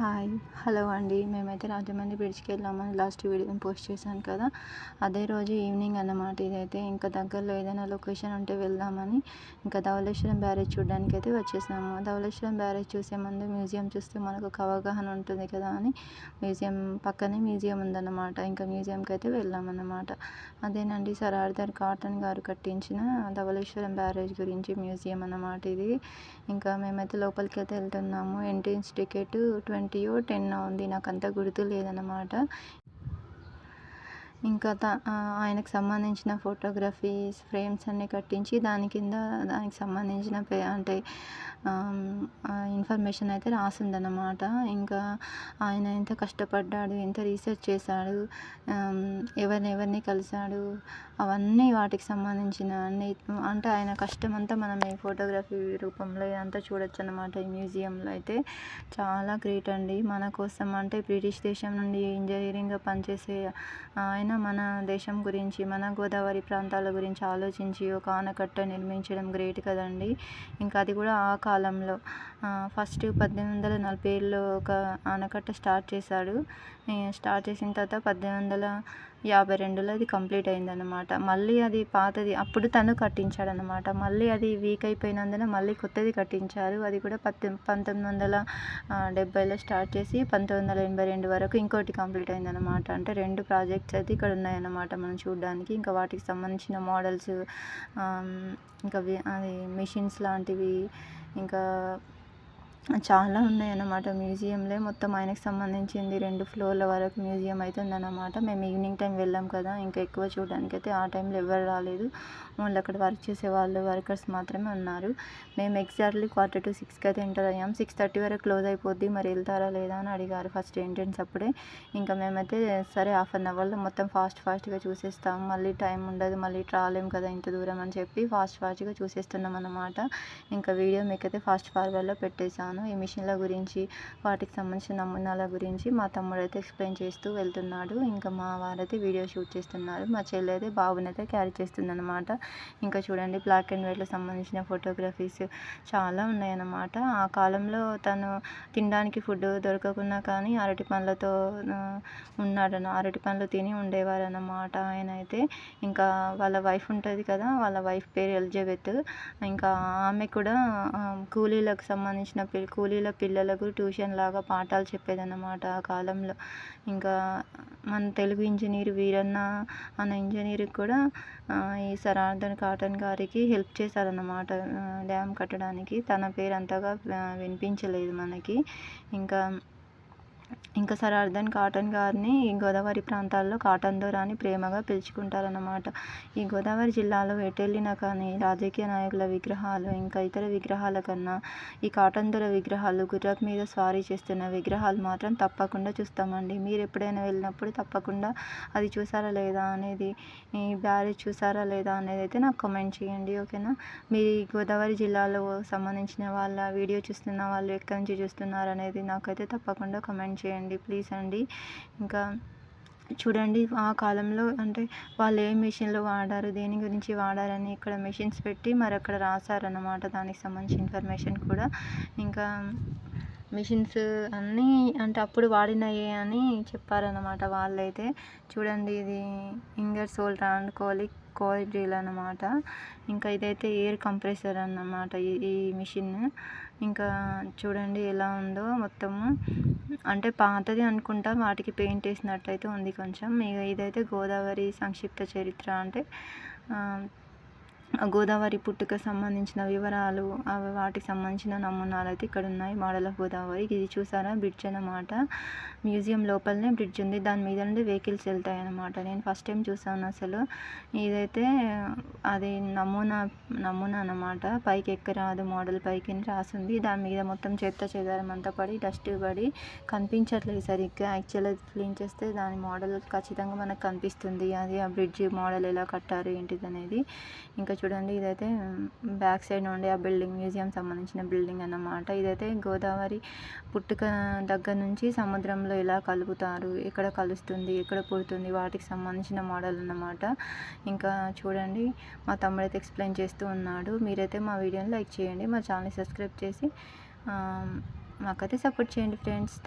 Hi. Hello అండి. మేమైతే రాజమండ్రి బ్రిడ్జ్కి వెళ్ళామని లాస్ట్ వీడియో పోస్ట్ చేశాను కదా. అదే రోజు ఈవినింగ్ అన్నమాట ఇదైతే. ఇంకా దగ్గరలో ఏదైనా లొకేషన్ ఉంటే వెళ్దామని ఇంకా ధవళేశ్వరం బ్యారేజ్ చూడడానికి అయితే వచ్చేసాము ధవళేశ్వరం బ్యారేజ్ చూసే ముందు మ్యూజియం చూస్తే మనకు ఒక అవగాహన ఉంటుంది కదా అని మ్యూజియం పక్కనే మ్యూజియం ఉందన్నమాట. ఇంకా మ్యూజియంకి అయితే వెళ్ళామన్నమాట. అదేనండి సర్ ఆర్థర్ కాటన్ గారు కట్టించిన ధవళేశ్వరం బ్యారేజ్ గురించి మ్యూజియం అన్నమాట ఇది. ఇంకా మేమైతే లోపలికి అయితే వెళ్తున్నాము. ఎంట్రన్స్ టికెట్ ట్వంటీ ట్వంటీయో టెన్నో ఉంది నాకు అంత గుర్తు లేదన్నమాట. ఇంకా త ఆయనకు సంబంధించిన ఫోటోగ్రఫీస్ ఫ్రేమ్స్ అన్నీ కట్టించి దాని కింద దానికి సంబంధించిన పే అంటే ఇన్ఫర్మేషన్ అయితే రాసిందన్నమాట. ఇంకా ఆయన ఎంత కష్టపడ్డాడు ఎంత రీసెర్చ్ చేశాడు ఎవరిని ఎవరిని కలిశాడు అవన్నీ వాటికి సంబంధించిన అన్ని అంటే ఆయన కష్టం అంతా మనం ఈ ఫోటోగ్రఫీ రూపంలో ఇదంతా చూడొచ్చు అనమాట ఈ మ్యూజియంలో అయితే చాలా గ్రేట్ అండి. మన కోసం అంటే బ్రిటిష్ దేశం నుండి ఇంజనీరింగ్గా పనిచేసే ఆయన మన దేశం గురించి మన గోదావరి ప్రాంతాల గురించి ఆలోచించి ఒక ఆనకట్ట నిర్మించడం గ్రేట్ కదండి. ఇంకా అది కూడా ఆ కాలంలో. ఫస్ట్ పద్దెనిమిది వందల నలభై ఏడులో ఒక ఆనకట్ట స్టార్ట్ చేశాడు. స్టార్ట్ చేసిన తర్వాత పద్దెనిమిది వందల యాభై రెండులో అది కంప్లీట్ అయిందన్నమాట. మళ్ళీ అది పాతది అప్పుడు తను కట్టించాడనమాట మళ్ళీ అది వీక్ అయిపోయినందున మళ్ళీ కొత్తది కట్టించారు. అది కూడా పద్దె పంతొమ్మిది వందల డెబ్బైలో స్టార్ట్ చేసి పంతొమ్మిది వందల ఎనభై రెండు వరకు ఇంకోటి కంప్లీట్ అయిందనమాట అంటే రెండు ప్రాజెక్ట్స్ అయితే ఇక్కడ ఉన్నాయన్నమాట మనం చూడడానికి. ఇంకా వాటికి సంబంధించిన మోడల్స్ ఇంకా అది మిషన్స్ లాంటివి ఇంకా చాలా ఉన్నాయన్నమాట మ్యూజియంలో. మొత్తం ఆయనకు సంబంధించింది రెండు ఫ్లోర్ల వరకు మ్యూజియం అయితే ఉందన్నమాట మేము ఈవినింగ్ టైం వెళ్ళాం కదా ఇంకా ఎక్కువ చూడడానికి అయితే ఆ టైంలో ఎవరు రాలేదు. ఓన్లీ అక్కడ వర్క్ చేసే వాళ్ళు వర్కర్స్ మాత్రమే ఉన్నారు. మేము ఎగ్జాక్ట్లీ క్వార్టర్ టు సిక్స్కి అయితే ఎంటర్ అయ్యాం. సిక్స్ థర్టీ వరకు క్లోజ్ అయిపోద్ది మరి వెళ్తారా లేదా అని అడిగారు ఫస్ట్ ఎంట్రెన్స్ అప్పుడే. ఇంకా మేమైతే సరే హాఫ్ అన్ అవర్లో మొత్తం ఫాస్ట్ ఫాస్ట్గా చూసేస్తాం. మళ్ళీ టైం ఉండదు మళ్ళీ రాలేం కదా ఇంత దూరం అని చెప్పి ఫాస్ట్ ఫాస్ట్గా చూసేస్తున్నాం అన్నమాట ఇంకా వీడియో మీకైతే ఫాస్ట్ ఫార్వర్డ్లో పెట్టేశాను. ఈ మిషన్ల గురించి వాటికి సంబంధించిన నమూనాల గురించి మా తమ్ముడు అయితే ఎక్స్ప్లెయిన్ చేస్తూ వెళ్తున్నాడు. ఇంకా మా వారైతే వీడియో షూట్ చేస్తున్నారు. మా చెల్లి అయితే బాబునైతే క్యారీ చేస్తుంది అనమాట ఇంకా చూడండి బ్లాక్ అండ్ వైట్లో సంబంధించిన ఫోటోగ్రఫీస్ చాలా ఉన్నాయన్నమాట. ఆ కాలంలో తను తినడానికి ఫుడ్ దొరకకున్నా కానీ అరటి పండ్లతో ఉన్నాడన్న అరటి పండ్లు తిని ఉండేవారు అన్నమాట ఆయన అయితే ఇంకా వాళ్ళ వైఫ్ ఉంటుంది కదా వాళ్ళ వైఫ్ పేరు ఎలిజబెత్. ఇంకా ఆమె కూడా కూలీలకు సంబంధించిన కూలీల పిల్లలకు ట్యూషన్ లాగా పాఠాలు చెప్పేదన్నమాట ఆ కాలంలో. ఇంకా మన తెలుగు ఇంజనీర్ వీరన్న అన్న ఇంజనీర్కి కూడా ఈ సర్ ఆర్థర్ కాటన్ గారికి హెల్ప్ చేశారన్నమాట. డ్యామ్ కట్టడానికి తన పేరు అంతగా వినిపించలేదు మనకి. ఇంకా ఇంకా సర్ అర్ధన్ కాటన్ గారిని ఈ గోదావరి ప్రాంతాల్లో కాటన్ దొర అని ప్రేమగా పిలుచుకుంటారన్నమాట. ఈ గోదావరి జిల్లాలో ఎటెళ్ళినా కానీ రాజకీయ నాయకుల విగ్రహాలు ఇంకా ఇతర విగ్రహాల కన్నా ఈ కాటన్ దొర విగ్రహాలు గుర్రం మీద స్వారీ చేస్తున్న విగ్రహాలు మాత్రం తప్పకుండా చూస్తామండి. మీరు ఎప్పుడైనా వెళ్ళినప్పుడు తప్పకుండా అది చూసారా లేదా అనేది ఈ బ్యారేజ్ చూసారా లేదా అనేది అయితే నాకు కామెంట్ చేయండి ఓకేనా? మీరు ఈ గోదావరి జిల్లాలో సంబంధించిన వాళ్ళ వీడియో చూస్తున్న వాళ్ళు ఎక్కడి నుంచి చూస్తున్నారు అనేది నాకైతే తప్పకుండా కమెంట్ చేయండి ప్లీజ్ అండి. ఇంకా చూడండి ఆ కాలంలో అంటే వాళ్ళు ఏ మిషన్లు వాడారు దేని గురించి వాడారని ఇక్కడ మిషన్స్ పెట్టి మరి అక్కడ రాశారన్నమాట. దానికి సంబంధించిన ఇన్ఫర్మేషన్ కూడా. ఇంకా మిషన్స్ అన్నీ అంటే అప్పుడు వాడినయే అని చెప్పారన్నమాట వాళ్ళైతే. చూడండి ఇది ఇంగర్ సోల్ రాండ్ కోలి కోల్ డ్రిల్ అనమాట ఇంకా ఇదైతే ఎయిర్ కంప్రెసర్ అన్నమాట ఈ మిషన్. ఇంకా చూడండి ఎలా ఉందో మొత్తము. అంటే పాతది అనుకుంటా వాటికి పెయింట్ వేసినట్టయితే ఉంది కొంచెం. ఇక ఇదైతే గోదావరి సంక్షిప్త చరిత్ర అంటే గోదావరి పుట్టుక సంబంధించిన వివరాలు అవి వాటికి సంబంధించిన నమూనాలు అయితే ఇక్కడ ఉన్నాయి మోడల్ ఆఫ్ గోదావరి. ఇది చూసారా? బ్రిడ్జ్ అనమాట మ్యూజియం లోపలనే బ్రిడ్జ్ ఉంది. దాని మీద నుండి వెహికల్స్ వెళ్తాయి అనమాట నేను ఫస్ట్ టైం చూసాను అసలు. ఇదైతే అది నమూనా నమూనా అనమాట పైకి ఎక్కరాదు మోడల్ పైకి రాసింది. దాని మీద మొత్తం చెత్త చెదారం అంతా పడి డస్ట్ పడి కనిపించట్లేదు సరిగ్గా. యాక్చువల్గా క్లీన్ చేస్తే దాని మోడల్ ఖచ్చితంగా మనకు కనిపిస్తుంది. అది ఆ బ్రిడ్జ్ మోడల్ ఎలా కట్టారు ఏంటిది అనేది ఇంకా చూడండి ఇదైతే బ్యాక్ సైడ్ నుండి ఆ బిల్డింగ్ మ్యూజియం సంబంధించిన బిల్డింగ్ అన్నమాట. ఇదైతే గోదావరి పుట్టుక దగ్గర నుంచి సముద్రంలో ఎలా కలుపుతారు. ఎక్కడ కలుస్తుంది ఎక్కడ పుడుతుంది వాటికి సంబంధించిన మోడల్ అన్నమాట. ఇంకా చూడండి మా తమ్ముడైతే ఎక్స్ప్లెయిన్ చేస్తూ ఉన్నాడు. మీరైతే మా వీడియోని లైక్ చేయండి మా ఛానల్ సబ్స్క్రైబ్ చేసి మాకైతే సపోర్ట్ చేయండి ఫ్రెండ్స్.